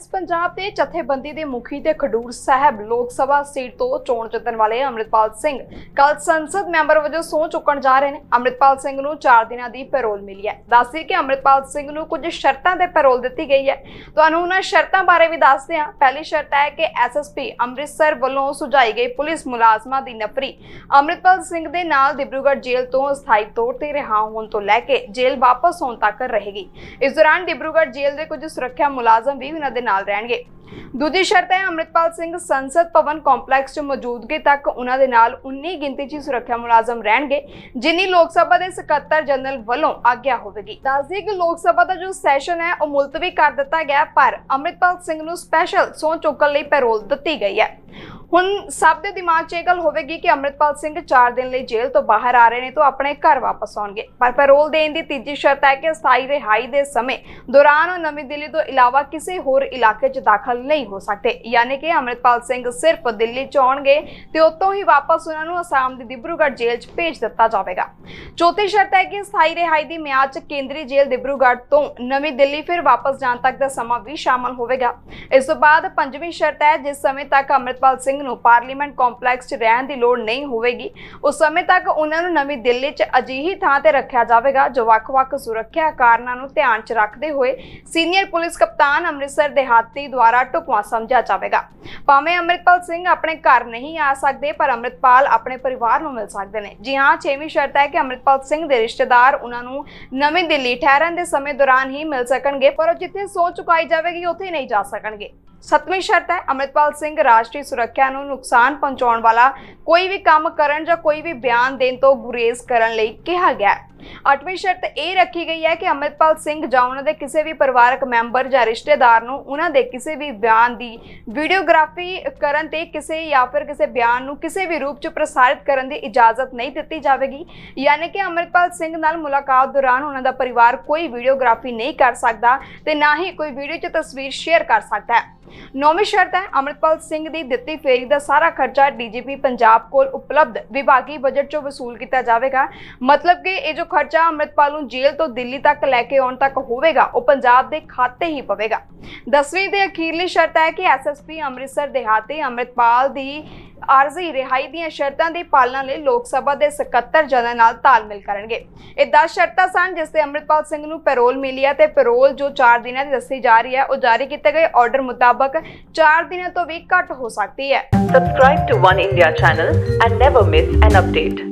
ਇਸ ਪੰਜਾਬ ਦੇ ਜਥੇਬੰਦੀ ਦੇ ਮੁਖੀ ਤੇ ਖਡੂਰ ਸਾਹਿਬ ਲੋਕ ਸਭਾ ਸੀਟ ਤੋਂ ਚੋਣ ਜਿੱਤਣ ਵਾਲੇ ਅੰਮ੍ਰਿਤਪਾਲ ਸਿੰਘ ਕੱਲ ਸੰਸਦ ਮੈਂਬਰ ਵਜੋਂ ਸਹੁੰ ਚੁੱਕਣ ਜਾ ਰਹੇ ਨੇ। ਅੰਮ੍ਰਿਤਪਾਲ ਸਿੰਘ ਨੂੰ 4 ਦਿਨਾਂ ਦੀ ਪੈਰੋਲ ਮਿਲੀ ਹੈ। ਦੱਸਦੀ ਕਿ ਅੰਮ੍ਰਿਤਪਾਲ ਸਿੰਘ ਨੂੰ ਕੁਝ ਸ਼ਰਤਾਂ ਤੇ ਪੈਰੋਲ ਦਿੱਤੀ ਗਈ ਹੈ। ਤੁਹਾਨੂੰ ਉਹਨਾਂ ਸ਼ਰਤਾਂ ਬਾਰੇ ਵੀ ਦੱਸਦੇ ਹਾਂ। ਪਹਿਲੀ ਸ਼ਰਤ ਹੈ ਕਿ ਐਸਐਸਪੀ ਅੰਮ੍ਰਿਤਸਰ ਵੱਲੋਂ ਸੁਝਾਈ ਗਈ ਪੁਲਿਸ ਮੁਲਾਜ਼ਮਾਂ ਦੀ ਨਫਰੀ ਅੰਮ੍ਰਿਤਪਾਲ ਸਿੰਘ ਦੇ ਨਾਲ ਡਿਬਰੂਗੜ੍ਹ ਜੇਲ੍ਹ ਤੋਂ ਅਸਥਾਈ ਤੌਰ ਤੇ ਰਿਹਾ ਹੋਣ ਤੋਂ ਲੈ ਕੇ ਜੇਲ੍ਹ ਵਾਪਸ ਹੋਣ ਤੱਕ ਰਹੇਗੀ। ਇਸ ਦੌਰਾਨ ਡਿਬਰੂਗੜ੍ਹ ਜੇਲ੍ਹ ਦੇ ਕੁਝ ਸੁਰੱਖਿਆ ਮੁਲਾਜ਼ਮ ਵੀ ਉਹਨਾਂ ਦੇ ਨਾਲ ਰਹਿਣਗੇ। ਦੂਜੀ ਸ਼ਰਤ ਹੈ, ਅੰਮ੍ਰਿਤਪਾਲ ਸਿੰਘ ਸੰਸਦ ਭਵਨ ਕੰਪਲੈਕਸ 'ਚ ਮੌਜੂਦਗੀ ਤੱਕ ਉਹਨਾਂ ਦੇ ਨਾਲ 19 ਗਿਣਤੀ 'ਚ ਸੁਰੱਖਿਆ ਮੁਲਾਜ਼ਮ ਰਹਿਣਗੇ, ਜਿੰਨੀ ਲੋਕ ਸਭਾ ਦੇ ਸਕੱਤਰ ਜਨਰਲ ਵੱਲੋਂ ਆਗਿਆ ਹੋਵੇਗੀ। ਦੱਸਦੀ ਕਿ ਲੋਕ ਸਭਾ ਦਾ ਜੋ ਸੈਸ਼ਨ ਹੈ, ਉਹ ਮੁਲਤਵੀ ਕਰ ਦਿੱਤਾ ਗਿਆ ਪਰ ਅੰਮ੍ਰਿਤਪਾਲ ਸਿੰਘ ਨੂੰ ਸਪੈਸ਼ਲ ਸਹੁੰ ਚੁੱਕਣ ਲਈ ਪੈਰੋਲ ਦਿੱਤੀ ਗਈ ਹੈ। ਹੁਣ ਸਭ ਦੇ ਦਿਮਾਗ 'ਚ ਇਹ ਗੱਲ ਹੋਵੇਗੀ ਕਿ ਅੰਮ੍ਰਿਤਪਾਲ ਸਿੰਘ 4 ਦਿਨ ਲਈ ਜੇਲ੍ਹ ਤੋਂ ਬਾਹਰ ਆ ਰਹੇ ਨੇ ਤਾਂ ਆਪਣੇ ਘਰ ਵਾਪਸ ਆਉਣਗੇ। ਪਰ ਪੈਰੋਲ ਦੇਣ ਦੀ ਤੀਜੀ ਸ਼ਰਤ ਹੈ ਕਿ ਸਥਾਈ ਰਿਹਾਈ ਦੇ ਸਮੇਂ ਦੌਰਾਨ ਉਹ ਨਵੀਂ ਦਿੱਲੀ ਤੋਂ ਇਲਾਵਾ ਕਿਸੇ ਹੋਰ ਇਲਾਕੇ 'ਚ ਦਾਖਲ ਨਹੀਂ ਹੋ ਸਕਦੇ। ਯਾਨੀ ਕਿ ਅੰਮ੍ਰਿਤਪਾਲ ਸਿੰਘ ਸਿਰਫ ਦਿੱਲੀ 'ਚ ਆਉਣਗੇ ਤੇ ਉੱਥੋਂ ਹੀ ਵਾਪਸ ਉਹਨਾਂ ਨੂੰ ਅਸਾਮ ਦੀ ਡਿਬਰੂਗੜ੍ਹ ਜੇਲ੍ਹ 'ਚ ਭੇਜ ਦਿੱਤਾ ਜਾਵੇਗਾ। ਚੌਥੀ ਸ਼ਰਤ ਹੈ ਕਿ ਸਥਾਈ ਰਿਹਾਈ ਦੀ ਮਿਆਦ 'ਚ ਕੇਂਦਰੀ ਜੇਲ੍ਹ ਡਿਬਰੂਗੜ੍ਹ ਤੋਂ ਨਵੀਂ ਦਿੱਲੀ ਫਿਰ ਵਾਪਸ ਜਾਣ ਤੱਕ ਦਾ ਸਮਾਂ ਵੀ ਸ਼ਾਮਲ ਹੋਵੇਗਾ। ਇਸ ਤੋਂ ਬਾਅਦ ਪੰਜਵੀਂ ਸ਼ਰਤ ਹੈ ਜਿਸ ਸਮੇਂ ਤੱਕ ਅੰਮ੍ਰਿਤਪਾਲ ਸਿੰਘ ਨੂੰ ਪਾਰਲੀਮੈਂਟ ਕੰਪਲੈਕਸ 'ਚ ਰਹਿਣ ਦੀ ਲੋੜ ਨਹੀਂ ਹੋਵੇਗੀ। ਉਸ ਸਮੇਂ ਤੱਕ ਉਹਨਾਂ ਨੂੰ ਨਵੀਂ ਦਿੱਲੀ 'ਚ ਅਜਿਹੀ ਥਾਂ ਤੇ ਰੱਖਿਆ ਜਾਵੇਗਾ, ਜੋ ਵੱਖ-ਵੱਖ ਸੁਰੱਖਿਆ ਕਾਰਨਾਂ ਨੂੰ ਧਿਆਨ 'ਚ ਰੱਖਦੇ ਹੋਏ ਸੀਨੀਅਰ ਪੁਲਿਸ ਕਪਤਾਨ ਅੰਮ੍ਰਿਤਸਰ ਦੇਹਾਤੀ ਦੁਆਰਾ ਢੁਕਵਾਂ ਸਮਝਿਆ ਜਾਵੇਗਾ। ਭਾਵੇਂ ਅੰਮ੍ਰਿਤਪਾਲ ਸਿੰਘ ਆਪਣੇ ਘਰ ਨਹੀਂ ਆ ਸਕਦੇ, ਪਰ ਅੰਮ੍ਰਿਤਪਾਲ ਆਪਣੇ ਪਰਿਵਾਰ ਨੂੰ ਮਿਲ ਸਕਦੇ ਨੇ। ਜੀ ਹਾਂ, ਛੇਵੀਂ ਸ਼ਰਤ ਹੈ ਕਿ ਅੰਮ੍ਰਿਤਪਾਲ ਸਿੰਘ ਦੇ ਰਿਸ਼ਤੇਦਾਰ ਉਹਨਾਂ ਨੂੰ ਨਵੀਂ ਦਿੱਲੀ ਠਹਿਰਨ ਦੇ ਸਮੇਂ ਦੌਰਾਨ ਹੀ ਮਿਲ ਸਕਣਗੇ, ਪਰ ਉਹ ਜਿੱਥੇ ਸਹੁੰ ਚੁਕਾਈ ਜਾਵੇਗੀ, ਉੱਥੇ ਨਹੀਂ ਜਾ ਸਕਣਗੇ। ਸੱਤਵੀਂ ਸ਼ਰਤ ਹੈ, ਅੰਮ੍ਰਿਤਪਾਲ ਸਿੰਘ ਰਾਸ਼ਟਰੀ ਸੁਰੱਖਿਆ ਨੂੰ ਨੁਕਸਾਨ ਪਹੁੰਚਾਉਣ ਵਾਲਾ ਕੋਈ ਵੀ ਕੰਮ ਕਰਨ ਜਾਂ ਕੋਈ ਵੀ ਬਿਆਨ ਦੇਣ ਤੋਂ ਗੁਰੇਜ਼ ਕਰਨ ਲਈ ਕਿਹਾ ਗਿਆ ਹੈ। ਅੱਠਵੀਂ ਸ਼ਰਤ ਇਹ ਰੱਖੀ ਗਈ ਹੈ ਕਿ ਅੰਮ੍ਰਿਤਪਾਲ ਸਿੰਘ ਜਾਂ ਉਹਨਾਂ ਦੇ ਕਿਸੇ ਵੀ ਪਰਿਵਾਰਕ ਮੈਂਬਰ ਜਾਂ ਰਿਸ਼ਤੇਦਾਰ ਨੂੰ ਉਹਨਾਂ ਦੇ ਕਿਸੇ ਵੀ ਬਿਆਨ ਦੀ ਵੀਡੀਓਗ੍ਰਾਫੀ ਕਰਨ ਤੇ ਕਿਸੇ ਜਾਂ ਫਿਰ ਕਿਸੇ ਬਿਆਨ ਨੂੰ ਕਿਸੇ ਵੀ ਰੂਪ 'ਚ ਪ੍ਰਸਾਰਿਤ ਕਰਨ ਦੀ ਇਜਾਜ਼ਤ ਨਹੀਂ ਦਿੱਤੀ ਜਾਵੇਗੀ। ਯਾਨੀ ਕਿ ਅੰਮ੍ਰਿਤਪਾਲ ਸਿੰਘ ਨਾਲ ਮੁਲਾਕਾਤ ਦੌਰਾਨ ਉਹਨਾਂ ਦਾ ਪਰਿਵਾਰ ਕੋਈ ਵੀਡੀਓਗ੍ਰਾਫੀ ਨਹੀਂ ਕਰ ਸਕਦਾ ਤੇ ਨਾ ਹੀ ਕੋਈ ਵੀਡੀਓ 'ਚ ਤਸਵੀਰ ਸ਼ੇਅਰ ਕਰ ਸਕਦਾ ਹੈ। ਨੌਵੀਂ ਸ਼ਰਤ ਹੈ, ਅੰਮ੍ਰਿਤਪਾਲ ਸਿੰਘ ਦੀ ਦਿੱਤੀ ਫੇਰੀ ਦਾ ਸਾਰਾ ਖਰਚਾ ਡੀਜੀਪੀ ਪੰਜਾਬ ਕੋਲ ਉਪਲਬਧ ਵਿਭਾਗੀ ਬਜਟ 'ਚੋਂ ਵਸੂਲ ਕੀਤਾ ਜਾਵੇਗਾ। ਮਤਲਬ ਕਿ ਇਹ ਜੋ ਖਰਚਾ ਅੰਮ੍ਰਿਤਪਾਲ ਨੂੰ ਜੇਲ੍ਹ ਤੋਂ ਦਿੱਲੀ ਤੱਕ ਲੈ ਕੇ ਆਉਣ ਤੱਕ ਹੋਵੇਗਾ, ਉਹ ਪੰਜਾਬ ਦੇ ਖਾਤੇ ਹੀ ਪਵੇਗਾ। ਦਸਵੀਂ ਦੇ ਅਖੀਰਲੀ ਸ਼ਰਤ ਹੈ ਕਿ ਐਸਐਸਪੀ ਅੰਮ੍ਰਿਤਸਰ ਦੇਹਾਤੀ ਅੰਮ੍ਰਿਤਪਾਲ ਦੀ ਆਰਜ਼ੀ ਰਿਹਾਈ ਦੀਆਂ ਸ਼ਰਤਾਂ ਦੀ ਪਾਲਣਾ ਲਈ ਲੋਕ ਸਭਾ ਦੇ ਸਕੱਤਰ ਜਨਰਲ ਨਾਲ ਤਾਲਮੇਲ ਕਰਨਗੇ ਇਹ 10 ਸ਼ਰਤਾਂ ਸਨ ਜਿਸ ਤੇ ਅੰਮ੍ਰਿਤਪਾਲ ਸਿੰਘ ਨੂੰ ਪੈਰੋਲ ਮਿਲੀ ਹੈ ਤੇ ਪੈਰੋਲ ਜੋ 4 ਦਿਨਾਂ ਦੀ ਦੱਸੀ ਜਾ ਰਹੀ ਹੈ, ਉਹ ਜਾਰੀ ਕੀਤੇ ਗਏ ਆਰਡਰ ਮੁਤਾਬਕ 4 ਦਿਨਾਂ ਤੋਂ ਵੀ ਘੱਟ ਹੋ ਸਕਦੀ ਹੈ Subscribe to One India channel and never miss an update.